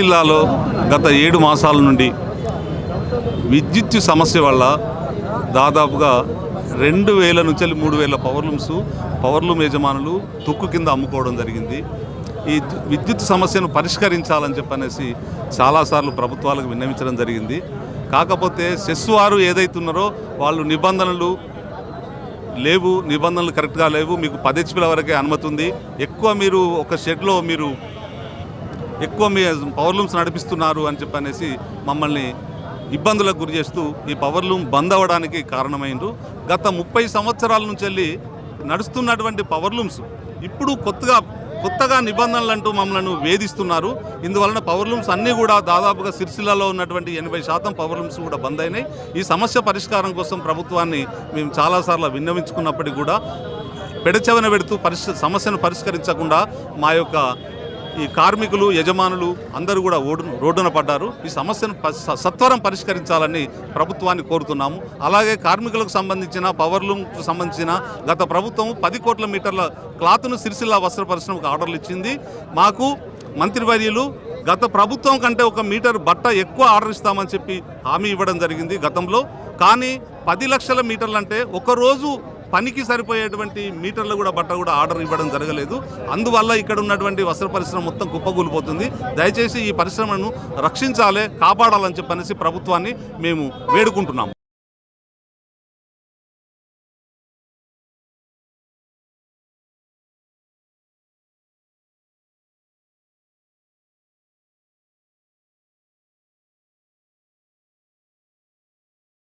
సిరిసిల్లాలో గత ఏడు మాసాల నుండి విద్యుత్ సమస్య వల్ల దాదాపుగా రెండు వేల నుంచి మూడు వేల పవర్లూమ్స్ పవర్లూమ్ యజమానులు తుక్కు కింద అమ్ముకోవడం జరిగింది. ఈ విద్యుత్ సమస్యను పరిష్కరించాలని చెప్పనేసి చాలాసార్లు ప్రభుత్వాలకు విన్నవించడం జరిగింది. కాకపోతే సెస్ వారు ఏదైతున్నారో వాళ్ళు నిబంధనలు లేవు నిబంధనలు కరెక్ట్గా లేవు మీకు పది హెచ్పీల వరకే అనుమతి ఉంది. ఎక్కువ మీరు ఒక షెడ్లో మీరు ఎక్కువ మీ పవర్లూమ్స్ నడిపిస్తున్నారు అని చెప్పనేసి మమ్మల్ని ఇబ్బందులకు గురి చేస్తూ ఈ పవర్లూమ్ బంద్ అవ్వడానికి కారణమైండ్రు. గత ముప్పై సంవత్సరాల నుంచి వెళ్ళి నడుస్తున్నటువంటి పవర్లూమ్స్ ఇప్పుడు కొత్తగా కొత్తగా నిబంధనలు అంటూ మమ్మల్ని వేధిస్తున్నారు. ఇందువలన పవర్లూమ్స్ అన్నీ కూడా దాదాపుగా సిరిసిల్లలో ఉన్నటువంటి ఎనభై శాతం పవర్లూమ్స్ కూడా బంద్ అయినాయి. ఈ సమస్య పరిష్కారం కోసం ప్రభుత్వాన్ని మేము చాలాసార్లు విన్నవించుకున్నప్పటికీ కూడా పెడచెవన పెడుతూ పరిష్ సమస్యను పరిష్కరించకుండా మా యొక్క ఈ కార్మికులు యజమానులు అందరూ కూడా ఓడు రోడ్డున పడ్డారు. ఈ సమస్యను స- సత్వరం పరిష్కరించాలని ప్రభుత్వాన్ని కోరుతున్నాము. అలాగే కార్మికులకు సంబంధించిన పవర్లూమ్కు సంబంధించిన గత ప్రభుత్వం పది కోట్ల మీటర్ల క్లాత్ను సిరిసిల్ల వస్త్ర పరిశ్రమకు ఆర్డర్లు ఇచ్చింది. మాకు మంత్రివర్యులు గత ప్రభుత్వం కంటే ఒక మీటర్ బట్ట ఎక్కువ ఆర్డర్ ఇస్తామని చెప్పి హామీ ఇవ్వడం జరిగింది గతంలో. కానీ పది లక్షల మీటర్లు అంటే ఒకరోజు పనికి సరిపోయేటువంటి మీటర్లు కూడా బట్ట కూడా ఆర్డర్ ఇవ్వడం జరగలేదు. అందువల్ల ఇక్కడ ఉన్నటువంటి వస్త్ర పరిశ్రమ మొత్తం కుప్పకూలిపోతుంది. దయచేసి ఈ పరిశ్రమను రక్షించాలి కాపాడాలని చెప్పనేసి ప్రభుత్వాన్ని మేము వేడుకుంటున్నాము.